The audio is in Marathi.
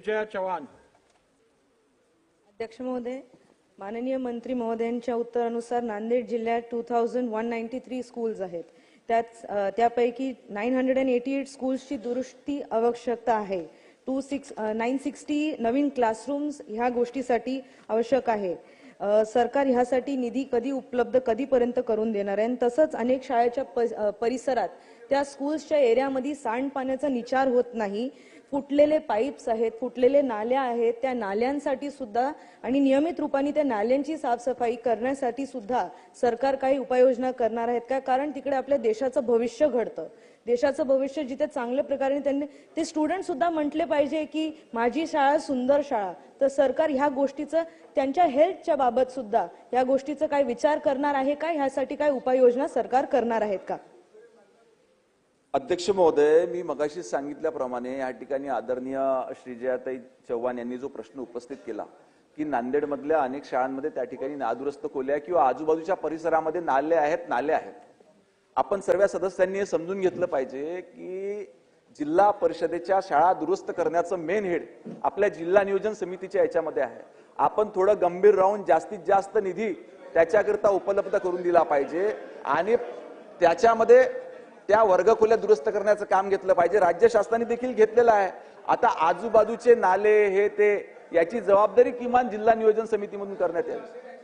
विजया चव्हाण. अध्यक्ष महोदय माननीय मंत्री महोदयांच्या उत्तरानुसार नांदेड जिल्ह्यात two thousand one ninety three schools आहेत. त्यात त्यापैकी nine hundred and eighty eight स्कूल्सची दुरुस्ती आवश्यकता आहे. टू सिक्स नाईन सिक्स्टी नवीन क्लासरूम्स ह्या गोष्टीसाठी आवश्यक आहे. सरकार ह्यासाठी निधी कधी उपलब्ध कधीपर्यंत करून देणार आहे? आणि तसंच अनेक शाळेच्या परिसरात त्या स्कूल्सच्या एरियामध्ये सांडपाण्याचा निचार होत नाही. फुटलेले पाईप्स आहेत फुटलेले नाल्या आहेत त्या नाल्यांसाठी सुद्धा आणि नियमित रूपाने त्या नाल्यांची साफसफाई करण्यासाठी सुद्धा सरकार काही उपाययोजना करणार आहेत का? कारण तिकडे आपल्या देशाचं भविष्य घडतं. देशाचं भविष्य जिथे चांगल्या प्रकारे त्यांनी ते स्टुडंट सुद्धा म्हटले पाहिजे की माझी शाळा सुंदर शाळा. तर सरकार ह्या गोष्टीचं त्यांच्या हेल्थच्या बाबत सुद्धा या गोष्टीचा काय विचार करणार आहे का? ह्यासाठी काय उपाययोजना सरकार करणार आहेत का? अध्यक्ष महोदय मी मगाशी सांगितल्याप्रमाणे या ठिकाणी आदरणीय श्रीजयाताई चव्हाण यांनी जो प्रश्न उपस्थित केला की नांदेडमधल्या अनेक शाळांमध्ये त्या ठिकाणी नादुरुस्त खोल्या किंवा आजूबाजूच्या परिसरामध्ये नाले आहेत नाले आहेत. आपण सर्व सदस्यांनी हे समजून घेतलं पाहिजे की जिल्हा परिषदेच्या शाळा दुरुस्त करण्याचं मेन हेड आपल्या जिल्हा नियोजन समितीच्या याच्यामध्ये आहे. आपण थोडं गंभीर राहून जास्तीत जास्त निधी त्याच्याकरता उपलब्ध करून दिला पाहिजे आणि त्याच्यामध्ये त्या वर्गखोल्या दुरुस्त करण्याचं काम घेतलं पाहिजे. राज्य शासनाने देखील घेतलेलं आहे. आता आजूबाजूचे नाले हे ते याची जबाबदारी किमान जिल्हा नियोजन समितीमधून करण्यात यावी.